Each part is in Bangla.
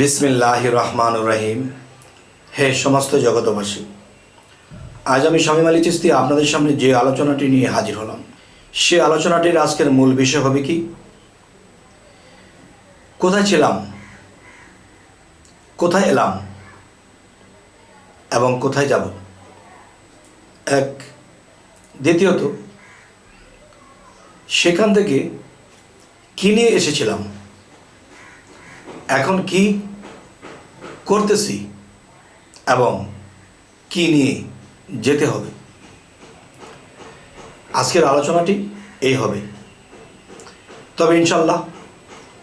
বিসমিল্লাহ রহমান রহিম। হে সমস্ত জগতবাসী আজ আমি স্বামী আলী চিস্তি আপনাদের সামনে যে আলোচনাটি নিয়ে হাজির হলাম, সে আলোচনাটির আজকের মূল বিষয় হবে কি? কোথায় ছিলাম? কোথায় এলাম? এবং কোথায় যাব? এক, দ্বিতীয়ত, সেখান থেকে কী নিয়ে এসেছিলাম? এখন কি করতেছি এবং কি নিয়ে যেতে হবে? আজকের আলোচনাটি এই হবে। তবে ইনশাল্লাহ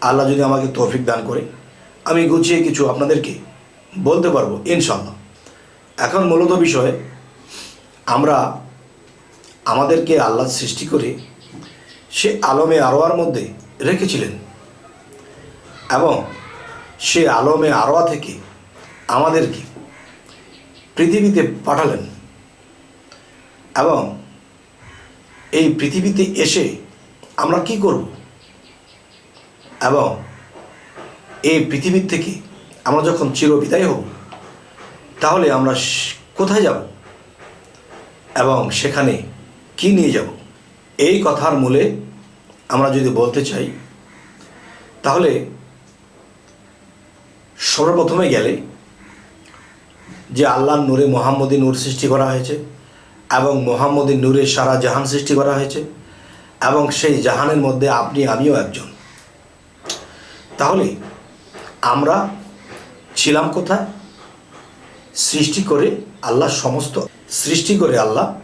আল্লাহ যদি আমাকে তৌফিক দান করে, আমি গুছিয়ে কিছু আপনাদেরকে বলতে পারব ইনশাল্লাহ এখন মূলত বিষয়ে, আমরা আমাদেরকে আল্লাহ সৃষ্টি করে সে আলমে আরোয়ার মধ্যে রেখেছিলেন এবং সে আলমে আরোয়া থেকে আমাদেরকে পৃথিবীতে পাঠালেন। এবং এই পৃথিবীতে এসে আমরা কি করব? এবং এই পৃথিবীর থেকে আমরা যখন চিরবিদায় হব, তাহলে আমরা কোথায় যাব? এবং সেখানে কি নিয়ে যাব? এই কথার মূলে আমরা যদি বলতে চাই, তাহলে সর্বপ্রথমে গেলে যে আল্লাহর নূরে মোহাম্মদী নূর সৃষ্টি করা হয়েছে এবং মোহাম্মদী নূরে সারা জাহান সৃষ্টি করা হয়েছে এবং সেই জাহানের মধ্যে আপনি, আমিও একজন। তাহলে আমরা ছিলাম কোথায়? সৃষ্টি করে আল্লাহ সমস্ত, সৃষ্টি করে আল্লাহ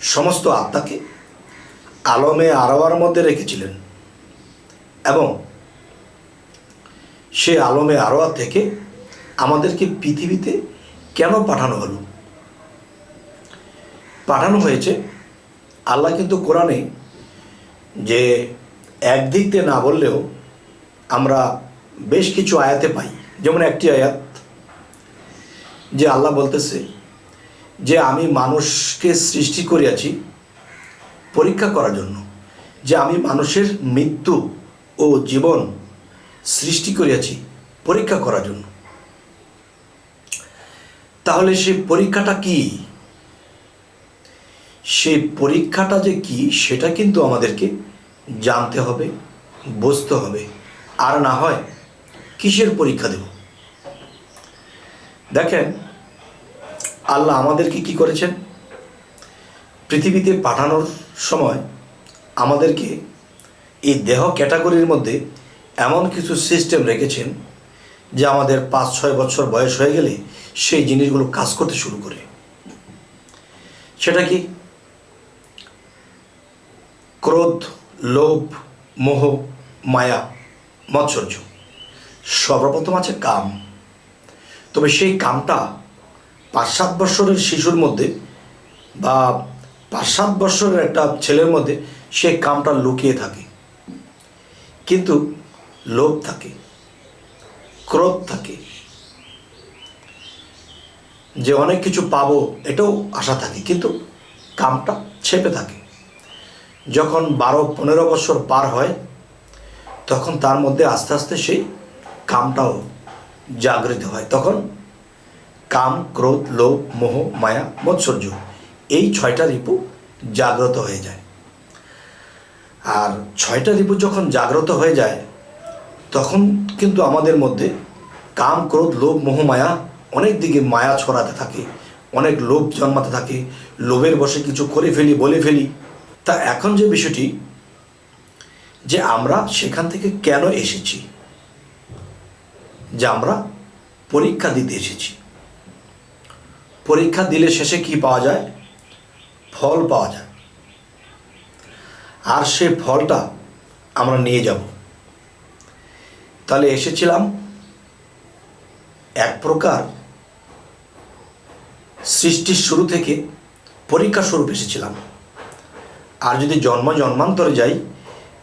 সমস্ত আত্মাকে আলমে আরোয়ার মধ্যে রেখেছিলেন এবং সে আলমে আরোয়া থেকে আমাদেরকে পৃথিবীতে কেন পাঠানো হলো? পাঠানো হয়েছে, আল্লাহ কিন্তু কোরআনে যে একদিক দিয়ে না বললেও আমরা বেশ কিছু আয়াতে পাই। যেমন একটি আয়াত যে আল্লাহ বলতেছে যে আমি মানুষকে সৃষ্টি করিয়াছি পরীক্ষা করার জন্য, যে আমি মানুষের মৃত্যু ও জীবন সৃষ্টি করিয়াছি, পরীক্ষা করার জন্য। তাহলে সেই পরীক্ষাটা কি? সেই পরীক্ষাটা যে কি, সেটা কিন্তু আমাদেরকে জানতে হবে, বুঝতে হবে। আর না হয় কিসের পরীক্ষা দেব? দেখেন, আল্লাহ আমাদেরকে কি করেছেন? পৃথিবীতে পাঠানোর সময় আমাদেরকে এই দেহ ক্যাটাগরির মধ্যে এমন কিছু সিস্টেম রেখেছেন যে আমাদের পাঁচ, ছয় বছর বয়স হয়ে গেলে সেই জিনিসগুলো কাজ করতে শুরু করে। সেটা কি? ক্রোধ, লোভ, মোহ, মায়া, মৎসর্য, সর্বপ্রথম আছে কাম। তবে সেই কামটা পাঁচ সাত বৎসরের শিশুর মধ্যে বা পাঁচ সাত বৎসরের একটা ছেলের মধ্যে সেই কামটা লুকিয়ে থাকে। কিন্তু লোভ থাকে, ক্রোধ থাকে। যে অনেক কিছু পাবো এটাও আশা থাকে, কিন্তু কামটা ছেপে থাকে। যখন বারো, পনেরো বছর পার হয়, তখন তার মধ্যে আস্তে আস্তে সেই কামটাও জাগৃত হয়। তখন কাম, ক্রোধ, লোভ, মোহ, মায়া, মৎসর্য এই ছয়টা রিপু জাগ্রত হয়ে যায়। আর ছয়টা রিপু যখন জাগ্রত হয়ে যায় তখন কিন্তু আমাদের মধ্যে কাম, ক্রোধ, লোভ, মোহ, মায়া অনেক দিকে মায়া ছড়াতে থাকে, অনেক লোভ জন্মাতে থাকে, লোভের বসে কিছু করে ফেলি, বলে ফেলি। তা এখন যে বিষয়টি, যে আমরা সেখান থেকে কেন এসেছি? যে আমরা পরীক্ষা দিতে এসেছি। পরীক্ষা দিলে শেষে কি পাওয়া যায়? ফল পাওয়া যায়। আর সে ফলটা আমরা নিয়ে যাব। তাহলে এসেছিলাম এক প্রকার সৃষ্টির শুরু থেকে পরীক্ষা স্বরূপ এসেছিলাম। আর যদি জন্ম জন্মান্তরে যাই,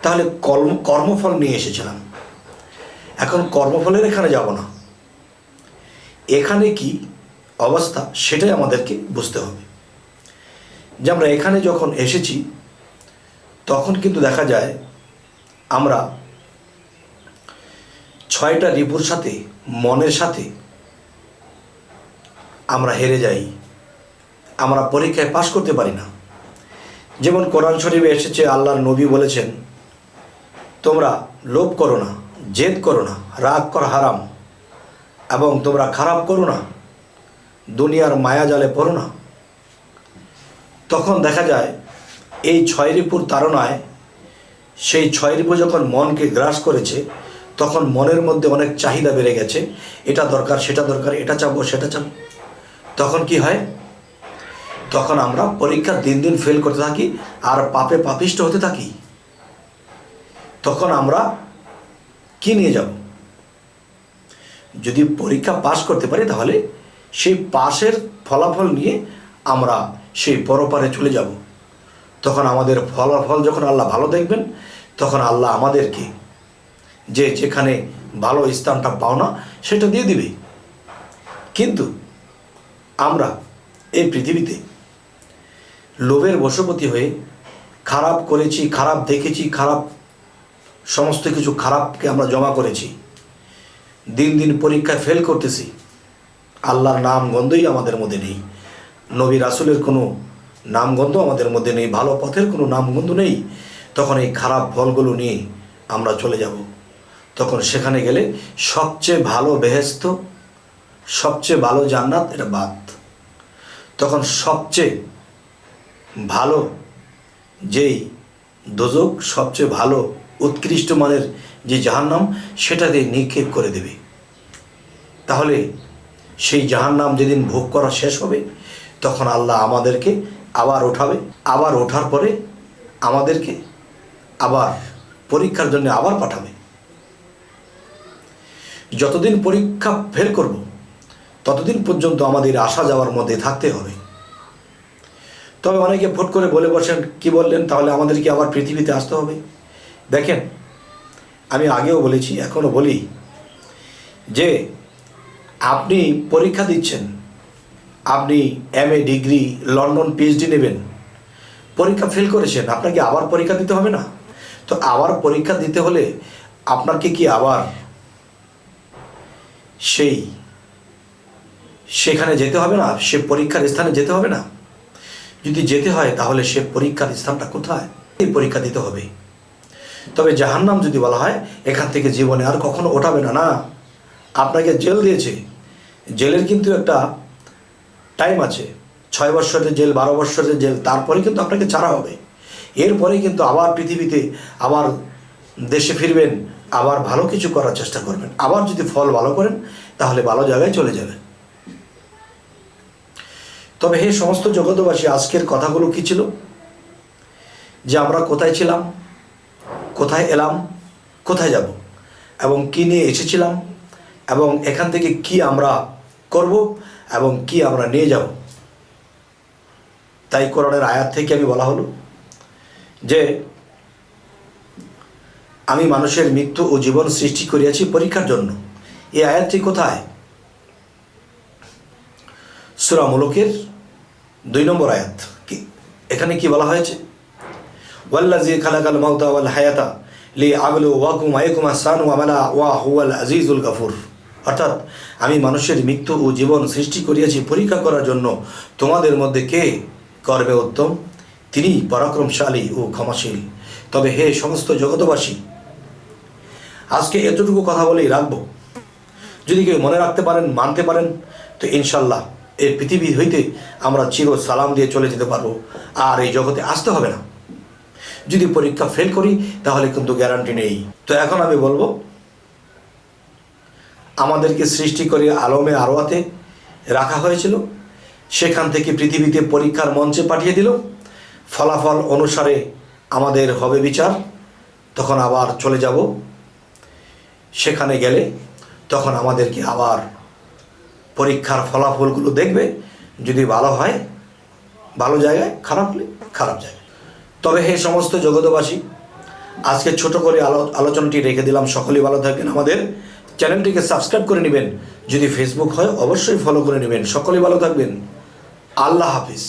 তাহলে কর্ম কর্মফল নিয়ে এসেছিলাম। এখন কর্মফলের এখানে যাব না। এখানে কি অবস্থা সেটাই আমাদেরকে বুঝতে হবে। যে আমরা এখানে যখন এসেছি, তখন কিন্তু দেখা যায় আমরা ছয়টা রিপুর সাথে, মনের সাথে আমরা হেরে যাই। আমরা পরীক্ষায় পাশ করতে পারি না। যেমন কোরআন শরীফে এসেছে, আল্লাহর নবী বলেছেন, তোমরা লোভ করো না, জেদ করো না, রাগ কর হারাম। এবং তোমরা খারাপ করো না, দুনিয়ার মায়া জালে পড়ো না। তখন দেখা যায়, এই ছয় রিপুর তাড়নায়, সেই ছয় রিপু যখন মনকে গ্রাস করেছে তখন মনের মধ্যে অনেক চাহিদা বেড়ে গেছে, এটা দরকার, সেটা দরকার, এটা চাবো, সেটা চাবো। তখন কি হয়? তখন আমরা পরীক্ষা দিন দিন ফেল করতে থাকি, আর পাপে পাপিষ্ট হতে থাকি। তখন আমরা কি নিয়ে যাব? যদি পরীক্ষা পাশ করতে পারি, তাহলে সেই পাশের ফলাফল নিয়ে আমরা সেই পরপারে চলে যাব। তখন আমাদের ফলাফল যখন আল্লাহ ভালো দেখবেন, তখন আল্লাহ আমাদেরকে যে যেখানে ভালো স্থানটা পাও না, সেটা দিয়ে দিবে। কিন্তু আমরা এই পৃথিবীতে লোভের বশবতী হয়ে খারাপ করেছি, খারাপ দেখেছি, খারাপ সমস্ত কিছু খারাপকে আমরা জমা করেছি, দিন দিন পরীক্ষায় ফেল করতেছি, আল্লাহর নাম গন্ধই আমাদের মধ্যে নেই, নবী রাসুলের কোনো নামগন্ধ আমাদের মধ্যে নেই, ভালো পথের কোনো নামগন্ধ নেই, তখন এই খারাপ ফলগুলো নিয়ে আমরা চলে যাব। তখন সেখানে গেলে সবচেয়ে ভালো বেহেস্ত সবচেয়ে ভালো জান্নাত এটা বাদ। তখন সবচেয়ে ভালো যেই দোজক, সবচেয়ে ভালো উৎকৃষ্ট মানের যে জাহান্নাম সেটা দিয়ে নিক্ষেপ করে দেবে। তাহলে সেই জাহান্নাম যেদিন ভোগ করা শেষ হবে, তখন আল্লাহ আমাদেরকে আবার ওঠাবে। আবার ওঠার পরে আমাদেরকে আবার পরীক্ষার জন্য আবার পাঠাবে। যতদিন পরীক্ষা ফেল করব, ততদিন পর্যন্ত আমাদের আসা যাওয়ার মধ্যে থাকতে হবে। তবে অনেকে ভোট করে বলে বসেন, কি বললেন? তাহলে আমাদেরকে আবার পৃথিবীতে আসতে হবে? দেখেন, আমি আগেও বলেছি, এখনও বলি যে আপনি পরীক্ষা দিচ্ছেন, আপনি M A degree London PhD নেবেন, পরীক্ষা ফেল করেছেন, আপনাকে আবার পরীক্ষা দিতে হবে না? তো আবার পরীক্ষা দিতে হলে আপনাকে কি আবার সেই, সেখানে যেতে হবে না, সে পরীক্ষার স্থানে যেতে হবে না। যদি যেতে হয়, তাহলে সে পরীক্ষার স্থানটা কোথায়? পরীক্ষা দিতে হবে। তবে জাহান্নাম যদি বলা হয়, এখান থেকে জীবনে আর কখনো ওঠাবে না না। আপনাকে জেল দিয়েছে। জেলের কিন্তু একটা টাইম আছে। ছয় বৎসরের জেল, বারো বৎসরের জেল, তারপরে কিন্তু আপনাকে ছাড়া হবে। এরপরে কিন্তু আবার পৃথিবীতে আবার দেশে ফিরবেন আবার ভালো কিছু করার চেষ্টা করবেন। আবার যদি ফল ভালো করেন, তাহলে ভালো জায়গায় চলে যাবেন। তবে হে সমস্ত জগতবাসী আজকের কথাগুলো কি ছিল? যে আমরা কোথায় ছিলাম, কোথায় এলাম, কোথায় যাব, এবং কি নিয়ে এসেছিলাম, এবং এখান থেকে কি আমরা করব, এবং কি আমরা নিয়ে যাব। তাই কোরআনের আয়াত থেকে আমি বলা হলো যে আমি মানুষের মৃত্যু ও জীবন সৃষ্টি করিয়াছি পরীক্ষার জন্য। এই আয়াতটি কোথায়? সুরা মুলকের দুই নম্বর আয়াত। কি এখানে কি বলা হয়েছে? ওয়াল্লাজি খালাকাল মাউতা ওয়াল হায়াতা লি আগলু ওয়াকুম আইকুম আসান ওয়ামালা ওয়া হুয়াল আজিজুল গাফুর। অর্থাৎ, আমি মানুষের মৃত্যু ও জীবন সৃষ্টি করিয়াছি পরীক্ষা করার জন্য। তোমাদের মধ্যে কে করবে উত্তম? তিনি পরাক্রমশালী ও ক্ষমাশীল। তবে হে সমস্ত জগতবাসী আজকে এতটুকু কথা বলেই রাখব। যদি কেউ মনে রাখতে পারেন, মানতে পারেন, তো ইনশাল্লাহ এই পৃথিবী হইতে আমরা চির সালাম দিয়ে চলে যেতে পারব, আর এই জগতে আসতে হবে না। যদি পরীক্ষা ফেল করি, তাহলে কিন্তু গ্যারান্টি নেই। তো এখন আমি বলব, আমাদেরকে সৃষ্টি করে আলমে আরোয়াতে রাখা হয়েছিল। সেখান থেকে পৃথিবীতে পরীক্ষার মঞ্চে পাঠিয়ে দিল। ফলাফল অনুসারে আমাদের হবে বিচার। তখন আবার চলে যাব। সেখানে গেলে তখন আমাদেরকে আবার পরীক্ষার ফলাফলগুলো দেখবে। যদি ভালো হয়, ভালো জায়গায়, খারাপ হলে খারাপ জায়গায়। তবে হে সমস্ত জগতবাসী আজকে ছোট করে আলো, আলোচনাটি রেখে দিলাম। সকলেই ভালো থাকবেন আমাদের চ্যানেলটিকে সাবস্ক্রাইব করে নেবেন। যদি ফেসবুক হয়, অবশ্যই ফলো করে নেবেন। সকলেই ভালো থাকবেন। আল্লাহ হাফিজ।